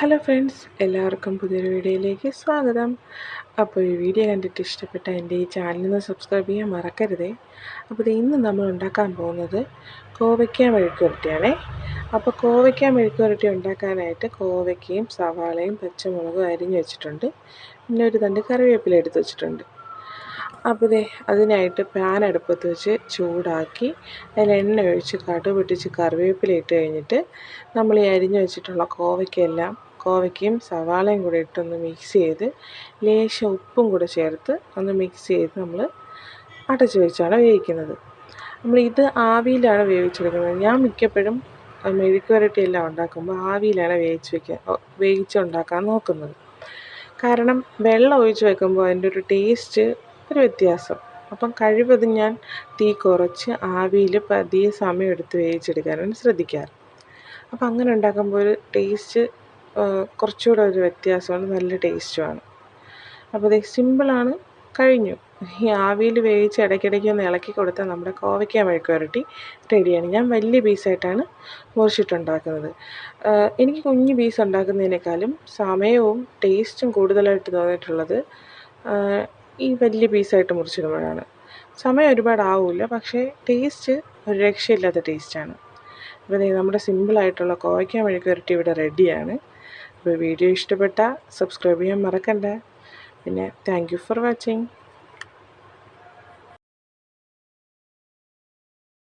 Hello friends എല്ലാവർക്കും പുതിയൊരു വീഡിയോയിലേക്ക് സ്വാഗതം. അപ്പോൾ ഈ വീഡിയോ കണ്ടിട്ട് ഇഷ്ടപ്പെട്ട എന്റെ ഈ ചാനലിന് സബ്സ്ക്രൈബ് ചെയ്യാൻ മറക്കരുതേ. അപ്പോൾ ഇത് ഇന്ന് നമ്മൾ ഉണ്ടാക്കാൻ പോകുന്നത് കോവയ്ക്ക മെഴുക്കുരട്ടിയാണേ അപ്പോൾ കോവയ്ക്ക മെഴുക്കുരട്ടി ഉണ്ടാക്കാനായിട്ട് കോവയ്ക്കയും സവാളയും പച്ചമുളകും അരിഞ്ഞ് വെച്ചിട്ടുണ്ട്. പിന്നെ ഒരു തണ്ട് കറിവേപ്പില എടുത്ത് വെച്ചിട്ടുണ്ട്. അപ്പോൾ ഇതേ അതിനായിട്ട് പാൻ അടുപ്പത്ത് വെച്ച് ചൂടാക്കി അതിൽ എണ്ണ ഒഴിച്ച് കടുപൊട്ടിച്ച് കറിവേപ്പില ഇട്ട് കഴിഞ്ഞിട്ട് നമ്മൾ ഈ അരിഞ്ഞ് വെച്ചിട്ടുള്ള കോവയ്ക്കെല്ലാം കോവയ്ക്കയും സവാളയും കൂടെ ഇട്ടൊന്ന് മിക്സ് ചെയ്ത് ലേശം ഉപ്പും കൂടെ ചേർത്ത് ഒന്ന് മിക്സ് ചെയ്ത് നമ്മൾ അടച്ച് വെച്ചാണ് വേവിക്കുന്നത്. നമ്മൾ ഇത് ആവിയിലാണ് വേവിച്ചെടുക്കുന്നത്. ഞാൻ മിക്കപ്പോഴും മെഴുക്ക് വരട്ടി എല്ലാം ഉണ്ടാക്കുമ്പോൾ ആവിയിലാണ് വേവിച്ച് വയ്ക്കുക വേവിച്ചുണ്ടാക്കാൻ നോക്കുന്നത്. കാരണം വെള്ളം ഒഴിച്ച് വെക്കുമ്പോൾ അതിന്റെ ഒരു ടേസ്റ്റ് ഒരു വ്യത്യാസം. അപ്പം കഴിവതും ഞാൻ തീ കുറച്ച് ആവിയിൽ പതിയെ സമയം എടുത്ത് വേവിച്ചെടുക്കാനാണ് ശ്രദ്ധിക്കാറ്. അപ്പം അങ്ങനെ ഉണ്ടാക്കുമ്പോൾ ഒരു ടേസ്റ്റ് കുറച്ചുകൂടെ ഒരു വ്യത്യാസമാണ്. നല്ല ടേസ്റ്റുമാണ് അപ്പോൾ ഇത് സിമ്പിളാണ് കഴിഞ്ഞു. ഈ ആവിയിൽ വേവിച്ച് ഇടയ്ക്കിടയ്ക്ക് ഒന്ന് ഇളക്കി കൊടുത്താൽ നമ്മുടെ കോവയ്ക്ക മെഴുക്ക് വരട്ടി റെഡിയാണ് ഞാൻ വലിയ പീസായിട്ടാണ് മുറിച്ചിട്ടുണ്ടാക്കുന്നത്. എനിക്ക് കുഞ്ഞു പീസ് ഉണ്ടാക്കുന്നതിനേക്കാളും സമയവും ടേസ്റ്റും കൂടുതലായിട്ട് തോന്നിയിട്ടുള്ളത് ഈ വലിയ പീസായിട്ട് മുറിച്ചിടുമ്പോഴാണ്. സമയം ഒരുപാട് ആവില്ല പക്ഷേ ടേസ്റ്റ് ഒരു രക്ഷയില്ലാത്ത ടേസ്റ്റാണ് അപ്പോൾ നമ്മുടെ സിമ്പിളായിട്ടുള്ള കോവയ്ക്ക മെഴുക്ക് വരട്ടി ഇവിടെ റെഡിയാണ് അപ്പോൾ വീഡിയോ ഇഷ്ടപ്പെട്ടാൽ സബ്സ്ക്രൈബ് ചെയ്യാൻ മറക്കണ്ട. പിന്നെ താങ്ക് ഫോർ വാച്ചിങ്